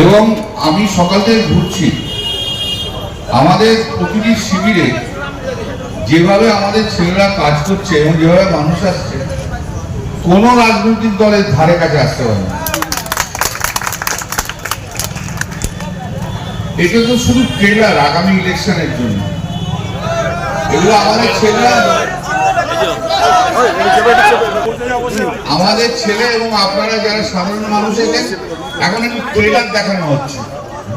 এবং আমি সকাল থেকে ঘুরছি। আমাদের প্রতিটি শিবিরে যেভাবে আমাদের ছেলেরা কাজ করছে এবং যেভাবে মানুষ আসছে, কোনো রাজনৈতিক দলের ধারে কাছে আসতে পারে না। এটা তো শুধু ট্রেলার, আগামী ইলেকশনের জন্য। এগুলো আমাদের ছেলেরা আমাদের ছেলে এবং আপনারা যারা সাধারণ মানুষ এলেন এখন একটু ট্রেলার দেখানো হচ্ছে।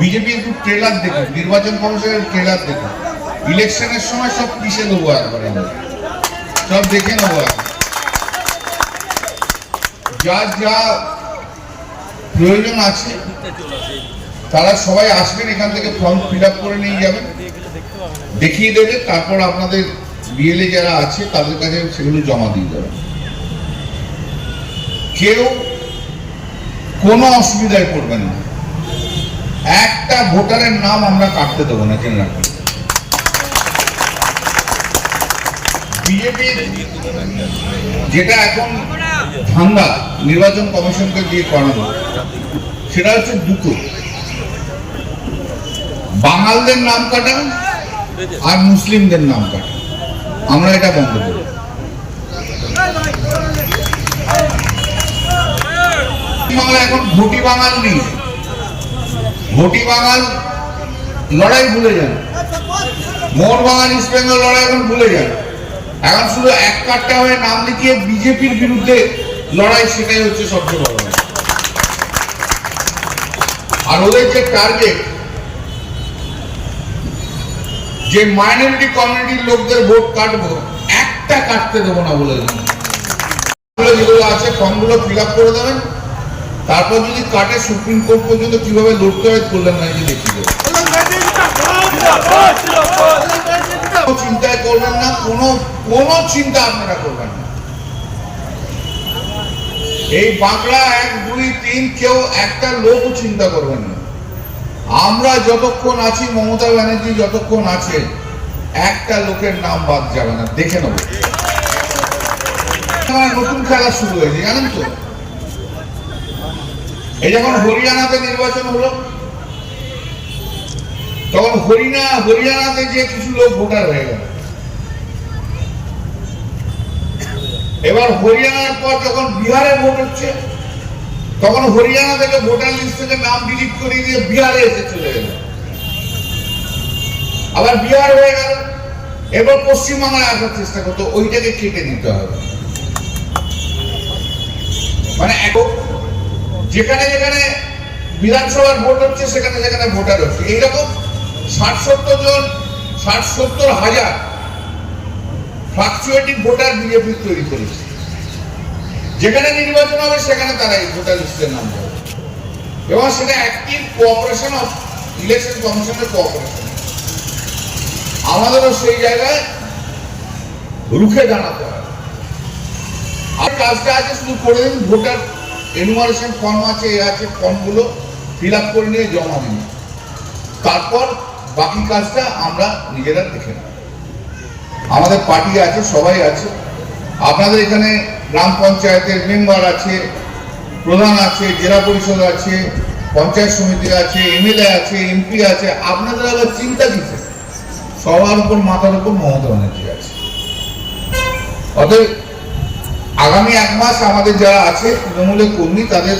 বিজেপি একটু ট্রেলার দেখুন নির্বাচন কমিশনের ট্রেলার দেখুন ইলেকশনের সময় সব পিষে দেবো একবারে সব দেখে নেব। যা যা প্রয়োজন আছে, তারা সবাই আসবেন, এখান থেকে ফর্ম ফিল করে নিয়ে যাবেন। দেখিয়ে দেবে, তারপর আপনাদের বিএলএ যারা আছে, তাদের কাছে সেগুলো জমা দিয়ে দেবেন কেউ কোনো অসুবিধায় পড়বেন না। একটা ভোটারের নাম আমরা কাটতে দেবো না, জেনে রাখবেন। যেটা এখন ধান্দা নির্বাচন কমিশনকে দিয়ে করানো, সেটা হচ্ছে দুটো। বাঙালদের নাম কাটা আর মুসলিমদের নাম কাটা। আমরা এটা বন্ধ বাংলা এখন ভোটি বাঙাল নেই। ভোটি বাঙাল লড়াই ভুলে যান মোহন বাঙাল ইস্ট বেঙ্গল লড়াই এখন ভুলে যান এখন শুধু এক কাটটা হয়ে নাম লিখিয়ে বিজেপির বিরুদ্ধে লড়াই সেটাই হচ্ছে সবচেয়ে বড় আর ওদের যে টার্গেট যে মাইনরিটি কমিউনিটির লোকদের ভোট কাটবো, একটা কাটতে দেবো না বলে দিলাম। যেগুলো আছে ফর্মগুলো ফিল আপ করে দেবেন। তারপর যদি কাটে, সুপ্রিম কোর্ট পর্যন্ত কীভাবে লড়তে হয় করলেন না কোনো চিন্তায় করবেন না, কোনো কোনো চিন্তা আপনারা করবেন না। এই বাংলা এক, দুই, তিন, কেউ একটা লোকও চিন্তা করবেন না। আমরা যতক্ষণ আছি, মমতা ব্যানার্জি যতক্ষণ আছে, একটা লোকের নাম বাদ যাবে না, দেখে নেব। নতুন খেলা শুরু হয়েছে, জানেন তো? এই যখন হরিয়ানাতে নির্বাচন হলো, তখন হরিনা হরিয়ানাতে যে কিছু লোক ভোটার হয়ে গেল। এবার হরিয়ানার পর যখন বিহারে ভোট হচ্ছে তখন হরিয়ানা থেকে ভোটার লিস্ট থেকে নাম ডিলিট করে দিয়ে বিহারে এসে চলে গেল আবার বিহার হয়ে গেল। এবার পশ্চিমবাংলায় আসার চেষ্টা করতো ওইটাকে কেটে দিতে হবে। মানে এক- যেখানে যেখানে বিধানসভার ভোট হচ্ছে, সেখানে সেখানে ভোটার হচ্ছে। এইরকম ষাট সত্তর জন ষাট সত্তর হাজার ফ্লাকচুয়েটিং ভোটার বিজেপি তৈরি করেছে। যেখানে নির্বাচন হবে, সেখানে তারা এই ভোটার লিস্টের নাম দেবে। এবং সেটা অ্যাক্টিভ কোঅপারেশন অফ ইলেকশন কমিশনের কোঅপারেশন আমাদেরও সেই জায়গায় রুখে দাঁড়াতে হবে। আর কাজটা আছে, শুধু করে দিন, ভোটার এনুমারেশন ফর্ম আছে, এ আছে ফর্মগুলো ফিল আপ করে নিয়ে জমা দিন। তারপর বাকি কাজটা আমরা নিজেরা দেখে নেব। আমাদের পার্টি আছে, সবাই আছে। আপনাদের এখানে গ্রাম পঞ্চায়েতের মেম্বার আছে, প্রধান আছে, জেলা পরিষদ আছে, পঞ্চায়েত সমিতি আছে, এমএলএ আছে, এমপি আছে, আপনাদের আবার চিন্তা কিসে সবার উপর, মাথার উপর মমতা ব্যানার্জি আছে। অতএব আগামী এক মাস আমাদের যারা আছে, তৃণমূলের কর্মী, তাদের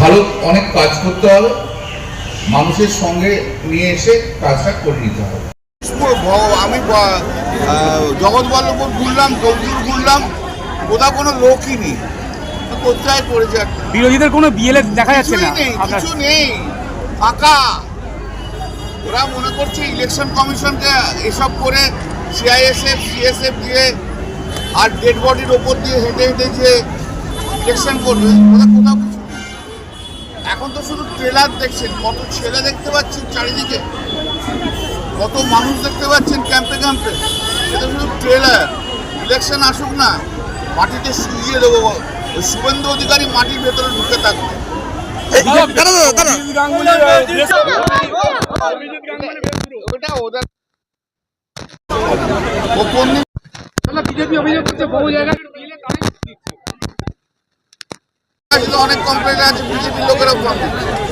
ভালো অনেক কাজ করতে হবে। মানুষের সঙ্গে নিয়ে এসে কাজটা করে নিতে হবে। আমি জগৎবল্লভপুর ঘুরলাম দৌদুর ঘুরলাম কোথাও কোনো লোকই নেই। কোথায় পড়েছে বিরোধীদের কোনো বিএলএ দেখা যাচ্ছে না। কিছু নেই। ফাঁকা। ওরা মনে করছে ইলেকশন কমিশনকে এসব করে সিআইএসএফ সিএসএফ দিয়ে আর ডেড বডির ওপর দিয়ে হেঁটে হেঁটে যে ইলেকশন করবে ওরা কোথাও কিছু এখন তো শুধু ট্রেলার দেখছেন কত ছেলে দেখতে পাচ্ছেন চারিদিকে। কত মানুষ দেখতে পাচ্ছেন ক্যাম্পে ক্যাম্পে। এটা শুধু ট্রেলার। ইলেকশন আসুক না মাটিতে শুইয়ে দেবো ওই শুভেন্দু অধিকারী মাটির ভেতরে ঢুকে থাকবে। ওটা ওদের ও কোন দিন বিজেপি অভিযোগ করছে বহু জায়গায় অনেক কমপ্লেন আছে বিজেপির লোকেরা দিচ্ছে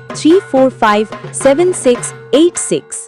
Three four five seven six eight six.